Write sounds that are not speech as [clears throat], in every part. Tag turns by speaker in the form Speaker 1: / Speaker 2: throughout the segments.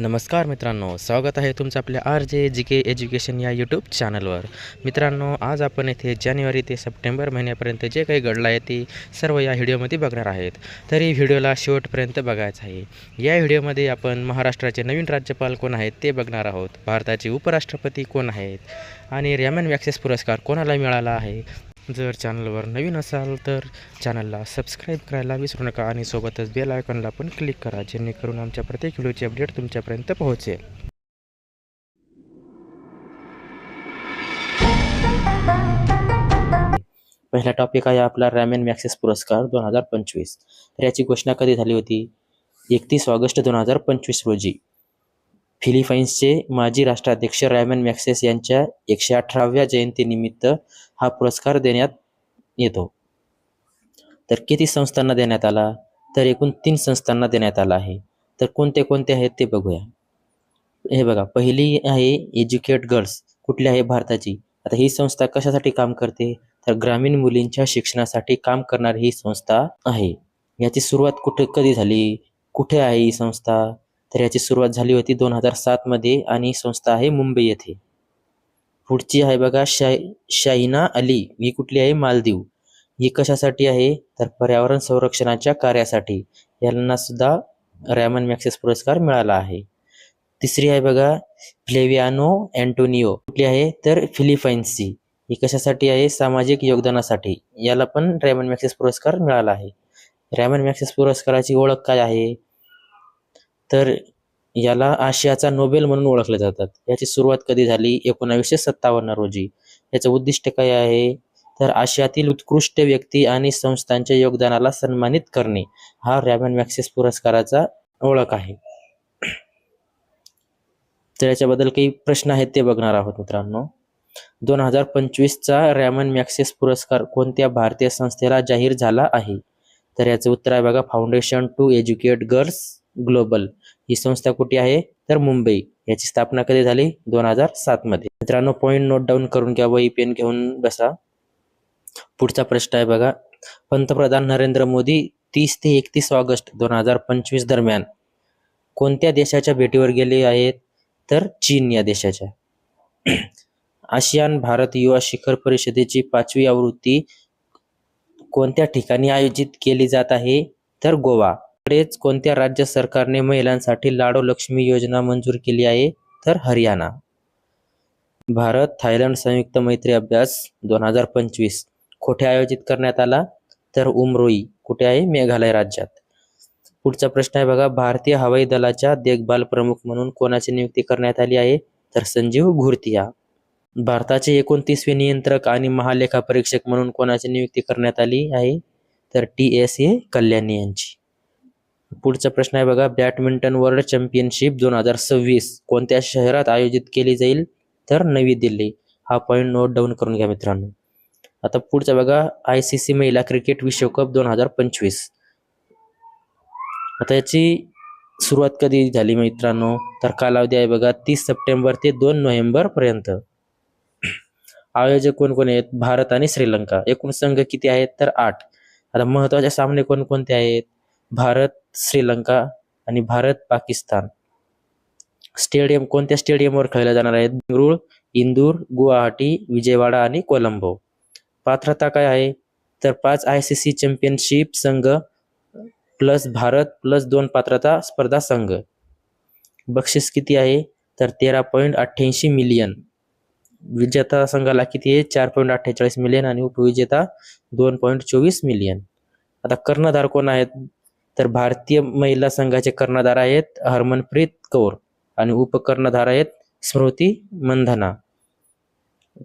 Speaker 1: नमस्कार मित्रांनो स्वागत आहे तुमचं आपल्या आर जे जी के एज्युकेशन या यूट्यूब चॅनलवर मित्रांनो आज आपण येथे जानेवारी ते सप्टेंबर महिन्यापर्यंत जे काही घडलं आहे ते सर्व या व्हिडिओमध्ये बघणार आहेत. तरी व्हिडिओला शेवटपर्यंत बघायचं आहे. या व्हिडिओमध्ये आपण महाराष्ट्राचे नवीन राज्यपाल कोण आहेत ते बघणार आहोत. भारताचे उपराष्ट्रपती कोण आहेत? आणि रॅमन वॅक्सेस पुरस्कार कोणाला मिळाला आहे? जर चॅनलवर नवीन असाल तर चॅनलला सबस्क्राईब करायला विसरू नका आणि सोबतच बेल आयकॉनला पण क्लिक करा जेणेकरून आमच्या प्रत्येक व्हिडिओची अपडेट तुमच्यापर्यंत पोहोचेल. पहिला टॉपिक आहे आपला रॅमेन मॅक्सेस पुरस्कार दोन हजार पंचवीस. तर याची घोषणा कधी झाली होती? एकतीस ऑगस्ट दोन हजार पंचवीस रोजी. फिलिपाईन्सचे माजी राष्ट्राध्यक्ष रॅमन मॅक्सेस यांच्या एकशे अठराव्या जयंतीनिमित्त हा पुरस्कार देण्यात येतो. तर किती संस्थांना देण्यात आला? तर एकूण तीन संस्थांना देण्यात आला आहे. तर कोणते कोणते आहेत ते बघूया. हे बघा पहिली आहे एज्युकेट गर्ल्स कुठली आहे भारताची? आता ही संस्था कशासाठी काम करते? तर ग्रामीण मुलींच्या शिक्षणासाठी काम करणारी ही संस्था आहे. याची सुरुवात कुठे कधी झाली? कुठे आहे ही संस्था? तर याची सुरुवात झाली होती दोन हजार सातमध्ये आणि संस्था आहे मुंबई येथे. पुढची आहे बघा शा शाहिना अली. ही कुठली आहे? मालदीव. ही कशासाठी आहे? तर पर्यावरण संरक्षणाच्या कार्यासाठी. यांना सुद्धा रॅमन मॅक्सेस पुरस्कार मिळाला आहे. तिसरी आहे बघा फ्लेवियानो अँटोनिओ. कुठली आहे? तर फिलिपाईन्सची. ही कशासाठी आहे? सामाजिक योगदानासाठी. याला पण रॅमन मॅक्सेस पुरस्कार मिळाला आहे. रॅमन मॅक्सेस पुरस्काराची ओळख काय आहे? तर याला आशियाचा नोबेल म्हणून ओळखले जातात. याची सुरुवात कधी झाली? एकोणावीसशे सत्तावन्न रोजी. याचं उद्दिष्ट काय आहे? तर आशियातील उत्कृष्ट व्यक्ती आणि संस्थांच्या योगदानाला सन्मानित करणे हा रॅमन मॅक्सेस पुरस्काराचा ओळख आहे. तर याच्याबद्दल काही प्रश्न आहेत ते बघणार आहोत मित्रांनो. दोन हजार पंचवीसचा रॅमन मॅक्सेस पुरस्कार कोणत्या भारतीय संस्थेला जाहीर झाला आहे? तर याचं उत्तर आहे बघा foundation to educate girls. Global. ही संस्था कुठे आहे? तर मुंबई. याची स्थापना कधी झाली? दोन हजार सात मध्ये. मित्रांनो पॉईंट नोट डाऊन करून घ्या व पेन घेऊन बसा. पुढचा प्रश्न आहे बघा. पंतप्रधान नरेंद्र मोदी तीस ते एकतीस ऑगस्ट दोन हजार पंचवीस दरम्यान कोणत्या देशाच्या भेटीवर गेले आहेत? तर चीन या देशाच्या. [clears throat] आशियान भारत युवा शिखर परिषदेची पाचवी आवृत्ती कोणत्या ठिकाणी आयोजित केली जात आहे? तर गोवा. कडेच कोणत्या राज्य सरकारने महिलांसाठी लाडो लक्ष्मी योजना मंजूर केली आहे तर हरियाणा. भारत थायलंड संयुक्त मैत्री अभ्यास दोन हजार पंचवीस. कुठे आयोजित करण्यात आला? तर उमरोई कुठे आहे? मेघालय राज्यात. पुढचा प्रश्न आहे बघा भारतीय हवाई दलाच्या देखभाल प्रमुख म्हणून कोणाची नियुक्ती करण्यात आली आहे? तर संजीव घुर्तिया. भारताचे एकोणतीसवे नियंत्रक आणि महालेखा परीक्षक म्हणून कोणाची नियुक्ती करण्यात आली आहे? तर टी एस ए कल्याणी यांची. पुढचा प्रश्न आहे बघा बॅडमिंटन वर्ल्ड चॅम्पियनशिप दोन हजार सव्वीस कोणत्या शहरात आयोजित केली जाईल? तर नवी दिल्ली. हा पॉईंट नोट डाऊन करून घ्या मित्रांनो. आता पुढचा बघा आय सी सी महिला क्रिकेट विश्वकप दोन हजार पंचवीस. आता याची सुरुवात कधी झाली मित्रांनो? तर कालावधी आहे बघा तीस सप्टेंबर ते दोन नोव्हेंबर पर्यंत. आयोजक कोण कोण आहेत? भारत आणि श्रीलंका. एकूण संघ किती आहेत? तर आठ. आता महत्त्वाचे सामने कोणकोणते आहेत? भारत श्रीलंका आणि भारत पाकिस्तान. स्टेडियम कोणत्या स्टेडियमवर खेळल्या जाणार आहेत? बेंगळुरू इंदूर गुवाहाटी विजयवाडा आणि कोलंबो. पात्रता काय आहे? तर पाच आय सी सी चॅम्पियनशिप संघ प्लस भारत प्लस दोन पात्रता स्पर्धा संघ. बक्षीस किती आहे? तर तेरा पॉईंट अठ्ठ्याऐंशी मिलियन. विजेता संघाला किती आहे? चार पॉईंट अठ्ठेचाळीस मिलियन आणि उपविजेता दोन पॉईंट चोवीस मिलियन. आता कर्णधार कोण आहेत? तर भारतीय महिला संघाचे कर्णधार आहेत हरमनप्रीत कौर आणि उपकर्णधार आहेत स्मृती मंधना.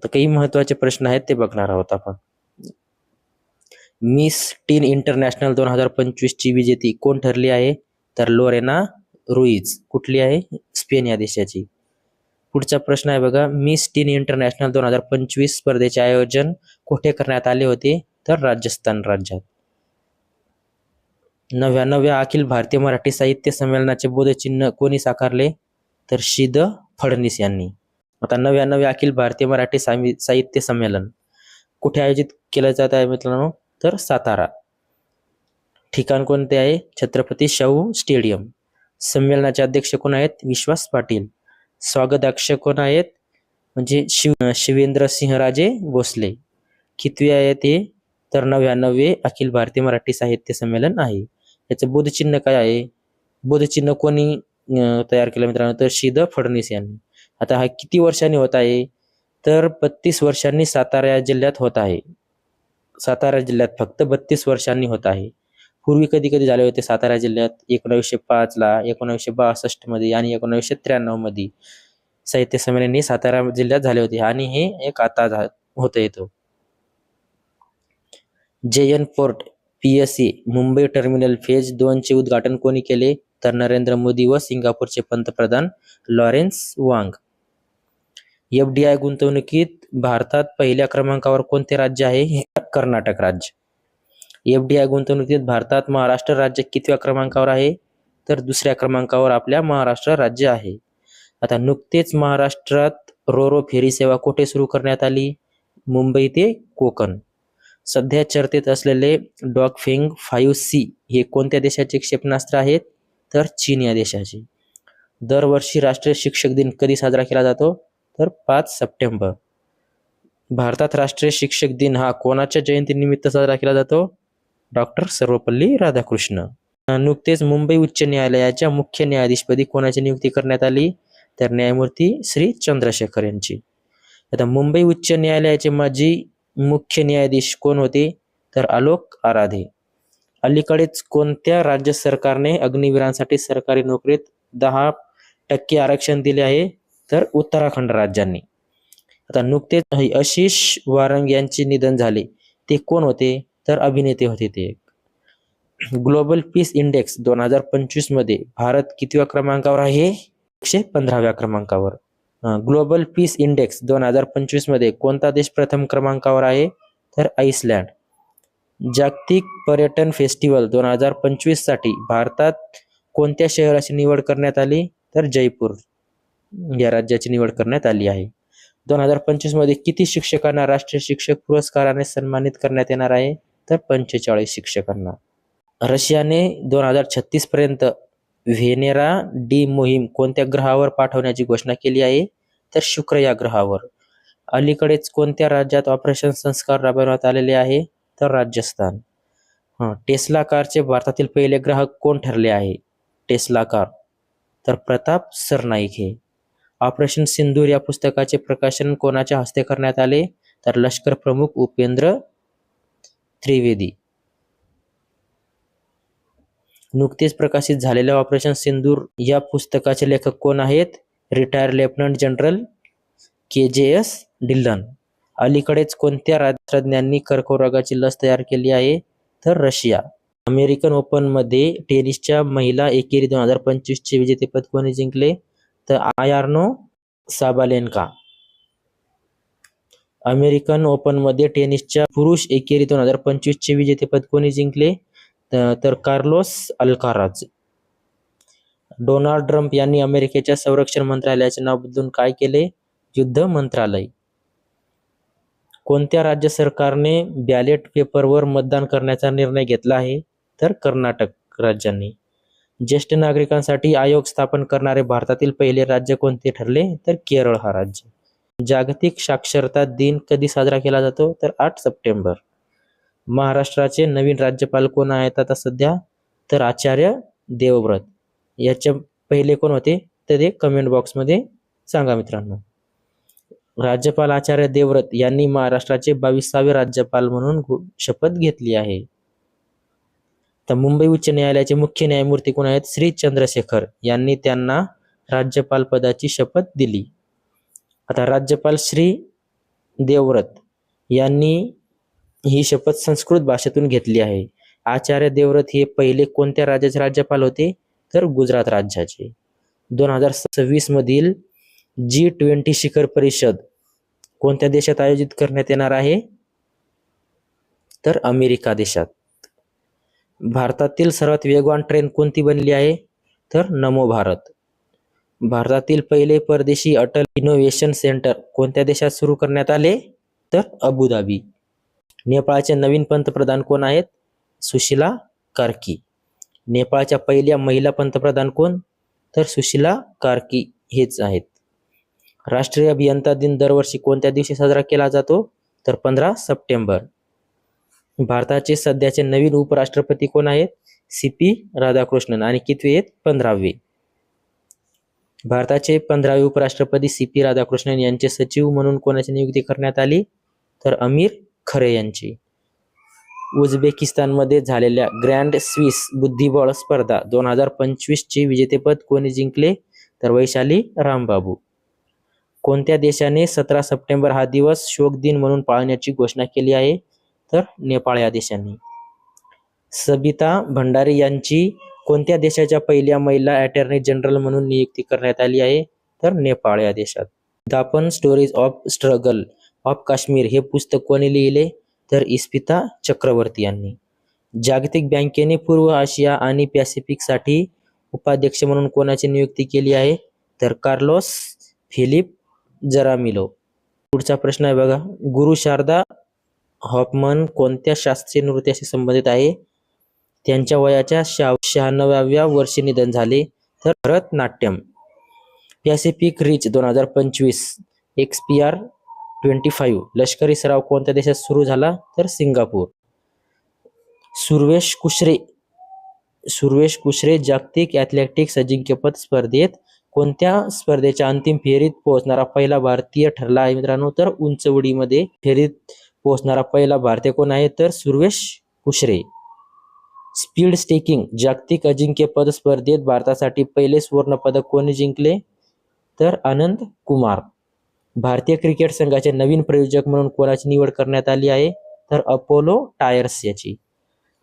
Speaker 1: तर काही महत्त्वाचे प्रश्न आहेत ते बघणार आहोत आपण. मिस टीन इंटरनॅशनल दोन हजार पंचवीस ची विजेती कोण ठरली आहे? तर लोरेना रुईज. कुठली आहे? स्पेन या देशाची. पुढचा प्रश्न आहे बघा मिस टीन इंटरनॅशनल दोन हजार पंचवीस स्पर्धेचे आयोजन कुठे करण्यात आले होते? तर राजस्थान राज्यात. नव्याण्णव्या अखिल भारतीय मराठी साहित्य संमेलनाचे बोधचिन्ह कोणी साकारले? तर शिद फडणीस यांनी. आता नव्याण्णव्या अखिल भारतीय मराठी सामी- साहित्य संमेलन कुठे आयोजित केलं जात आहे मित्रांनो? तर सातारा. ठिकाण कोणते आहे? छत्रपती शाहू स्टेडियम. संमेलनाचे अध्यक्ष कोण आहेत? विश्वास पाटील. स्वागताक्ष कोण आहेत? म्हणजे शिव शिवेंद्र सिंहराजे भोसले. कितवे आहे ते तर नव्याण्णवे अखिल भारतीय मराठी साहित्य संमेलन आहे. याचं बोधचिन्ह काय आहे? बोधचिन्ह कोणी तयार केलं मित्रांनो? तर शिद फडणीस यांनी. आता हा किती वर्षांनी होत आहे? तर बत्तीस वर्षांनी सातारा जिल्ह्यात होत आहे. सातारा जिल्ह्यात फक्त बत्तीस वर्षांनी होत आहे. पूर्वी कधी कधी झाले होते सातारा जिल्ह्यात? एकोणावीसशे पाच ला एकोणावीसशे बासष्टमध्ये आणि एकोणावीसशे त्र्याण्णवमध्ये साहित्य संमेलन हे सातारा जिल्ह्यात झाले होते आणि हे एक आता झा- होत येतो. J N port PSC Mumbai terminal phase दोनचे उद्घाटन कोणी केले? तर नरेंद्र मोदी व सिंगापूरचे पंतप्रधान लॉरेन्स वांग. एफडीआय गुंतवणुकीत भारतात पहिल्या क्रमांकावर कोणते राज्य आहे? हे कर्नाटक राज्य. एफडीआय गुंतवणुकीत भारतात महाराष्ट्र राज्य कितव्या क्रमांकावर आहे? तर दुसऱ्या क्रमांकावर आपल्या महाराष्ट्र राज्य आहे. आता नुकतेच महाराष्ट्रात रोरो फेरी सेवा कुठे सुरू करण्यात आली? मुंबई ते कोकण. सध्या चर्चेत असलेले डॉगफिंग फाईव्ह सी हे कोणत्या देशाचे क्षेपणास्त्र आहेत? तर चीन या देशाचे. दरवर्षी राष्ट्रीय शिक्षक दिन कधी साजरा केला जातो? तर पाच सप्टेंबर. भारतात राष्ट्रीय शिक्षक दिन हा कोणाच्या जयंतीनिमित्त साजरा केला जातो? डॉक्टर सर्वपल्ली राधाकृष्ण. नुकतेच मुंबई उच्च न्यायालयाच्या मुख्य न्यायाधीशपदी कोणाची नियुक्ती करण्यात आली? तर न्यायमूर्ती श्री चंद्रशेखर यांची. आता मुंबई उच्च न्यायालयाचे माजी मुख्य न्यायाधीश कोण होते? तर आलोक आराधे. अलीकडेच कोणत्या राज्य सरकारने अग्निवीरांसाठी सरकारी नोकरीत दहा टक्के आरक्षण दिले आहे? तर उत्तराखंड राज्यांनी. आता नुकतेच आशिष वारंग यांचे निधन झाले. ते कोण होते? तर अभिनेते होते ते ग्लोबल पीस इंडेक्स दोन हजार पंचवीसमध्ये भारत कितव्या क्रमांकावर आहे? एकशे पंधराव्या क्रमांकावर. ग्लोबल पीस इंडेक्स दोन हजार पंचवीसमध्ये कोणता देश प्रथम क्रमांकावर आहे? तर आइसलँड. जागतिक पर्यटन फेस्टिवल दोन हजार पंचवीससाठी भारतात कोणत्या शहराची निवड करण्यात आली? तर जयपूर या राज्याची निवड करण्यात आली आहे. दोन हजार पंचवीसमध्ये किती शिक्षकांना राष्ट्रीय शिक्षक पुरस्काराने सन्मानित करण्यात येणार आहे? तर पंचेचाळीस शिक्षकांना. रशियाने दोन हजार छत्तीस पर्यंत व्हेनेरा डी मोहीम कोणत्या ग्रहावर पाठवण्याची घोषणा केली आहे? तर शुक्र या ग्रहावर. अलीकडेच कोणत्या राज्यात ऑपरेशन संस्कार राबवण्यात आलेले आहे? तर राजस्थान. हां टेस्ला कारचे भारतातील पहिले ग्राहक कोण ठरले आहे? Tesla car. तर प्रताप सरनाईक हे. ऑपरेशन सिंदूर या पुस्तकाचे प्रकाशन कोणाच्या हस्ते करण्यात आले? तर लष्कर प्रमुख उपेंद्र त्रिवेदी. नुकतेच प्रकाशित झालेल्या ऑपरेशन सिंदूर या पुस्तकाचे लेखक कोण आहेत? रिटायर लेफ्टनंट जनरल के जे एस डिल्लन. अलीकडेच कोणत्या शास्त्रज्ञांनी कर्करोगाची लस तयार केली आहे? तर रशिया. अमेरिकन ओपनमध्ये टेनिसच्या महिला एकेरी दोन हजार पंचवीसचे विजेतेपद कोणी जिंकले? तर आयार्नो साबालेन्का. अमेरिकन ओपनमध्ये टेनिसच्या पुरुष एकेरी दोन हजार पंचवीसचे विजेतेपद कोणी जिंकले? तर कार्लोस अल्काराज. डोनाल्ड ट्रम्प यांनी अमेरिकेच्या संरक्षण मंत्रालयाचे नाव बदलून काय केले? युद्ध मंत्रालय. कोणत्या राज्य सरकारने बॅलेट पेपरवर मतदान करण्याचा निर्णय घेतला आहे? तर कर्नाटक राज्यांनी. ज्येष्ठ नागरिकांसाठी आयोग स्थापन करणारे भारतातील पहिले राज्य कोणते ठरले? तर केरळ हा राज्य. जागतिक साक्षरता दिन कधी साजरा केला जातो? तर आठ सप्टेंबर. महाराष्ट्राचे नवीन राज्यपाल कोण आहेत आता सध्या? तर आचार्य देवव्रत. याच्या पहिले कोण होते? तर ते कमेंट बॉक्समध्ये सांगा मित्रांनो. राज्यपाल आचार्य देवव्रत यांनी महाराष्ट्राचे बावीसावे राज्यपाल म्हणून शपथ घेतली आहे. तर मुंबई उच्च न्यायालयाचे मुख्य न्यायमूर्ती कोण आहेत? श्री चंद्रशेखर यांनी त्यांना राज्यपाल पदाची शपथ दिली. आता राज्यपाल श्री देवव्रत यांनी ही शपथ संस्कृत भाषेतून घेतली आहे. आचार्य देवव्रत हे पहिले कोणत्या राज्याचे राज्यपाल होते? तर गुजरात राज्याचे. दोन हजार सव्वीस मधील जी ट्वेंटी शिखर परिषद कोणत्या देशात आयोजित करण्यात येणार आहे? तर अमेरिका देशात. भारतातील सर्वात वेगवान ट्रेन कोणती बनली आहे? तर नमो भारत. भारतातील पहिले परदेशी अटल इनोव्हेशन सेंटर कोणत्या देशात सुरू करण्यात आले? तर अबुधाबी. नेपाळचे नवीन पंतप्रधान कोण आहेत? सुशिला कार्की. नेपाळच्या पहिल्या महिला पंतप्रधान कोण? तर सुशीला कार्की हेच आहेत. राष्ट्रीय अभियंता दिन दरवर्षी कोणत्या दिवशी साजरा केला जातो? तर पंधरा सप्टेंबर. भारताचे सध्याचे नवीन उपराष्ट्रपती कोण आहेत? C P Radhakrishnan. आणि कितवे आहेत? पंधरावे. भारताचे पंधरावे उपराष्ट्रपती सी पी राधाकृष्णन यांचे सचिव म्हणून कोणाची नियुक्ती करण्यात आली? तर अमीर खरे यांची. उझबेकिस्तानमध्ये झालेल्या ग्रँड स्विस बुद्धिबळ स्पर्धा दोन हजार पंचवीसचे विजेतेपद कोणी जिंकले? तर वैशाली रामबाबू. कोणत्या देशाने सतरा सप्टेंबर हा दिवस शोक दिन म्हणून पाळण्याची घोषणा केली आहे? तर नेपाळ या देशाने. सबिता भंडारी यांची कोणत्या देशाच्या पहिल्या महिला अटॉर्नी जनरल म्हणून नियुक्ती करण्यात आली आहे? तर नेपाळ या देशात. दापन stories of struggle of Kashmir हे पुस्तक कोणी लिहिले? तर इस्पिता चक्रवर्ती यांनी. जागतिक बँकेने पूर्व आशिया आणि पॅसिफिकसाठी उपाध्यक्ष म्हणून कोणाची नियुक्ती केली आहे? तर कार्लोस फिलिप जरामिलो. पुढचा प्रश्न आहे बघा. गुरु शारदा हॉपमन कोणत्या शास्त्रीय नृत्याशी संबंधित आहे? त्यांच्या वयाच्या शहा शहाण्णव्या वर्षी निधन झाले. तर भरतनाट्यम. पॅसिफिक रिच दोन हजार पंचवीस. XPR R twenty five. लष्करी सराव कोणत्या देशात सुरू झाला? तर सिंगापूर. सुर्वेश कुशरे. सुर्वेश कुशरे जागतिक ॲथलेटिक्स अजिंक्यपद स्पर्धेत कोणत्या स्पर्धेच्या अंतिम फेरीत पोहोचणारा पहिला भारतीय ठरला आहे मित्रांनो? तर उंच उडीमध्ये फेरीत पोहोचणारा पहिला भारतीय कोण आहे? तर सुर्वेश कुशरे. Speed staking. जागतिक अजिंक्यपद स्पर्धेत भारतासाठी पहिले सुवर्ण पदक कोणी जिंकले? तर आनंद कुमार. भारतीय क्रिकेट संघाचे नवीन प्रयोजक म्हणून कोणाची निवड करण्यात आली आहे? तर अपोलो टायर्स याची.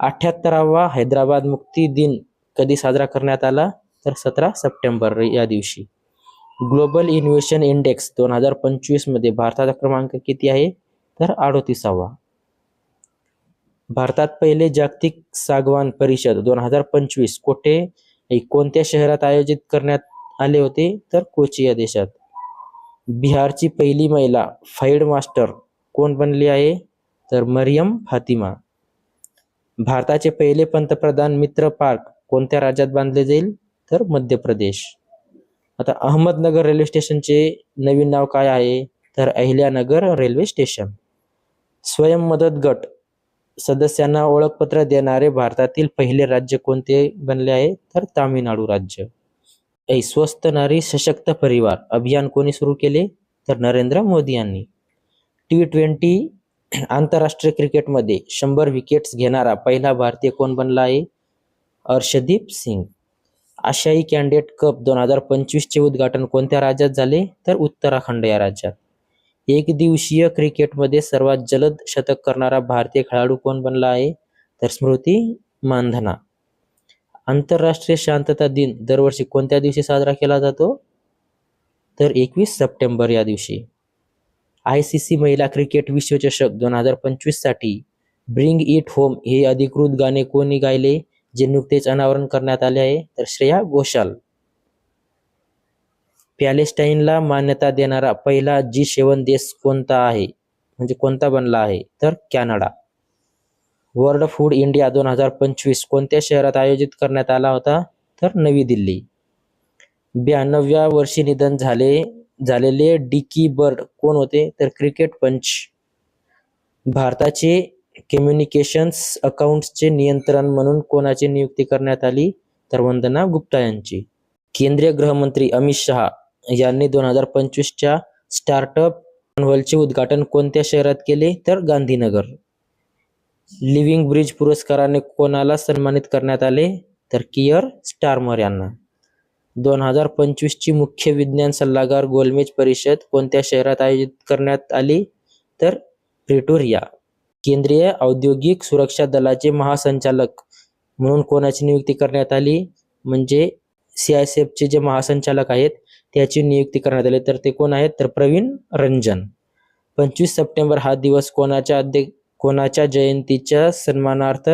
Speaker 1: अठ्याहत्तरावा हैदराबाद मुक्ती दिन कधी साजरा करण्यात आला? तर सतरा सप्टेंबर या दिवशी. ग्लोबल इन्व्हेशन इंडेक्स दोन हजार पंचवीसमध्ये भारताचा क्रमांक किती आहे? तर अडोतीसावा. भारतात पहिले जागतिक सागवान परिषद दोन हजार पंचवीस कोठे? कोणत्या शहरात आयोजित करण्यात आले होते? तर कोची या देशात. बिहारची पहिली महिला फाईड मास्टर कोण बनली आहे? तर मरियम फातिमा. भारताचे पहिले पंतप्रधान मित्र पार्क कोणत्या राज्यात बांधले जाईल? तर मध्य प्रदेश. आता अहमदनगर रेल्वे स्टेशनचे नवीन नाव काय आहे? तर अहिल्यानगर रेल्वे स्टेशन. स्वयं मदत गट सदस्यांना ओळखपत्र देणारे भारतातील पहिले राज्य कोणते बनले आहे? तर तामिळनाडू राज्य. ऐ स्वस्त नारी सशक्त परिवार. अभियान कोणी सुरू केले? तर नरेंद्र मोदी यांनी. टी ट्वेंटी आंतरराष्ट्रीय क्रिकेटमध्ये शंभर विकेट्स घेणारा पहिला भारतीय कोण बनला आहे? अर्षदीप सिंग. आशियाई कॅन्डिडेट कप दोन हजार पंचवीसचे उद्घाटन कोणत्या राज्यात झाले? तर उत्तराखंड या राज्यात. एक दिवसीय क्रिकेटमध्ये सर्वात जलद शतक करणारा भारतीय खेळाडू कोण बनला आहे? तर स्मृती मानधना आंतरराष्ट्रीय शांतता दिन दरवर्षी कोणत्या दिवशी साजरा केला जातो? तर एकवीस सप्टेंबर या दिवशी. आय सी सी महिला क्रिकेट विश्वचषक दोन हजार पंचवीससाठी ब्रिंग इट होम हे अधिकृत गाणे कोणी गायले जे नुकतेच अनावरण करण्यात आले आहे? तर श्रेया घोषाल. पॅलेस्टाईनला मान्यता देणारा पहिला जी सेवन देश कोणता आहे? म्हणजे कोणता बनला आहे? तर कॅनडा. वर्ल्ड फूड इंडिया दोन हजार पंचवीस कोणत्या शहरात आयोजित करण्यात आला होता? तर नवी दिल्ली. ब्याण्णव्या वर्षी निधन झाले झालेले डिकी बर्ड कोण होते? तर क्रिकेट पंच. भारताचे कम्युनिकेशन्स अकाउंट्सचे नियंत्रण म्हणून कोणाची नियुक्ती करण्यात आली? तर वंदना गुप्ता यांची. केंद्रीय गृहमंत्री अमित शहा यांनी दोन हजार पंचवीसच्या स्टार्टअप चे उद्घाटन कोणत्या शहरात केले? तर गांधीनगर. लिव्हिंग ब्रिज पुरस्काराने कोणाला सन्मानित करण्यात आले? तर किअर स्टारमर यांना. दोन हजार पंचवीसची मुख्य विज्ञान सल्लागार गोलमेज परिषद कोणत्या शहरात आयोजित करण्यात आली? तर प्रिटोरिया. केंद्रीय औद्योगिक सुरक्षा दलाचे महासंचालक म्हणून कोणाची नियुक्ती करण्यात आली? म्हणजे सी आय सी एफचे जे महासंचालक आहेत त्याची नियुक्ती करण्यात आली. तर ते कोण आहेत? तर प्रवीण रंजन. पंचवीस सप्टेंबर हा दिवस कोणाच्या अध्यक्ष कोणाच्या जयंतीच्या सन्मानार्थ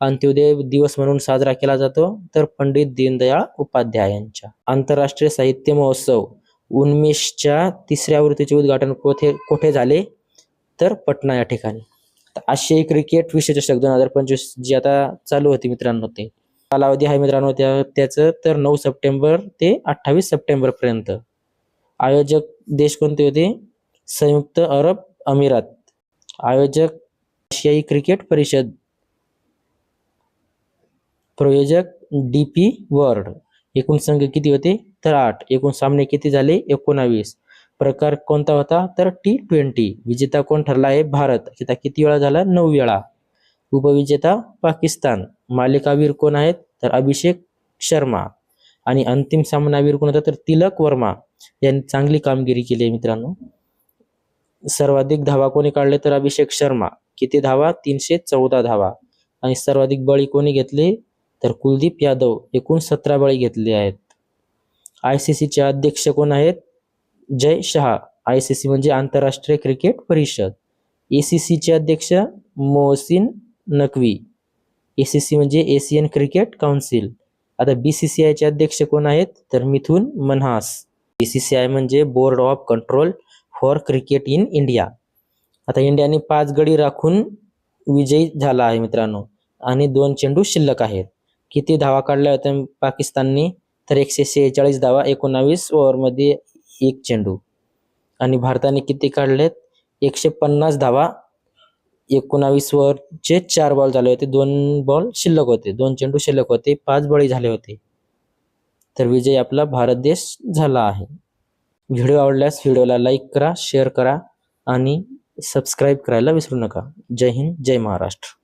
Speaker 1: अंत्योदय दिवस म्हणून साजरा केला जातो तर पंडित दीनदयाळ उपाध्याय यांच्या आंतरराष्ट्रीय साहित्य महोत्सव उन्मेषच्या तिसऱ्या आवृत्तीचे उद्घाटन कोठे कोठे झाले? तर पटना या ठिकाणी. आशियाई क्रिकेट विश्वचषक दोन हजार पंचवीस जी आता चालू होती मित्रांनो ते. कालावधी आहे मित्रांनो त्या त्याचं तर नऊ सप्टेंबर ते अठ्ठावीस सप्टेंबर पर्यंत. आयोजक देश कोणते होते? संयुक्त अरब अमिरात. आयोजक आशियाई क्रिकेट परिषद प्रयोजक डी पी वर्ल्ड एकूण संघ किती होते? तर आठ. एकूण सामने किती झाले? एकोणावीस. प्रकार कोणता होता? तर टी ट्वेंटी विजेता कोण ठरला आहे? भारत. किता किती वेळा झाला? नऊ वेळा. उपविजेता पाकिस्तान. मालिकावीर कोण आहेत? तर अभिषेक शर्मा. आणि अंतिम सामनावीर कोण होता? तर तिलक वर्मा. यांनी चांगली कामगिरी केली आहे मित्रांनो. सर्वाधिक धावा कोणी काढले? तर अभिषेक शर्मा. किती धावा? तीनशे चौदा धावा. आणि सर्वाधिक बळी कोणी घेतले? तर कुलदीप यादव एकूण सतरा बळी घेतले आहेत. आय सी सीचे अध्यक्ष कोण आहेत? Jay Shah. I C C म्हणजे आंतरराष्ट्रीय क्रिकेट परिषद. ए सी सीचे अध्यक्ष Mohsin Naqvi. A C C म्हणजे एशियन क्रिकेट काउन्सिल आता बी सी सी आयचे अध्यक्ष कोण आहेत? तर Mithun Manhas. B C C I म्हणजे board of control for cricket in India. आता इंडियाने पाच गडी राखून विजयी झाला आहे मित्रांनो. आणि दोन चेंडू शिल्लक आहेत. किती धावा काढल्या होत्या पाकिस्ताननी तर एकशे सेहेचाळीस धावा एकोणावीस ओव्हरमध्ये एक चेंडू. आणि भारताने किती काढलेत? एकशे पन्नास धावा एकोणावीस ओव्हरचे चार बॉल झाले होते. दोन बॉल शिल्लक होते. दोन चेंडू शिल्लक होते. पाच बळी झाले होते. तर विजय आपला भारत देश झाला आहे. व्हिडिओ आवडल्यास व्हिडिओला लाईक करा शेअर करा आणि सबस्क्राईब करायला विसरू नका. जय हिंद जय महाराष्ट्र.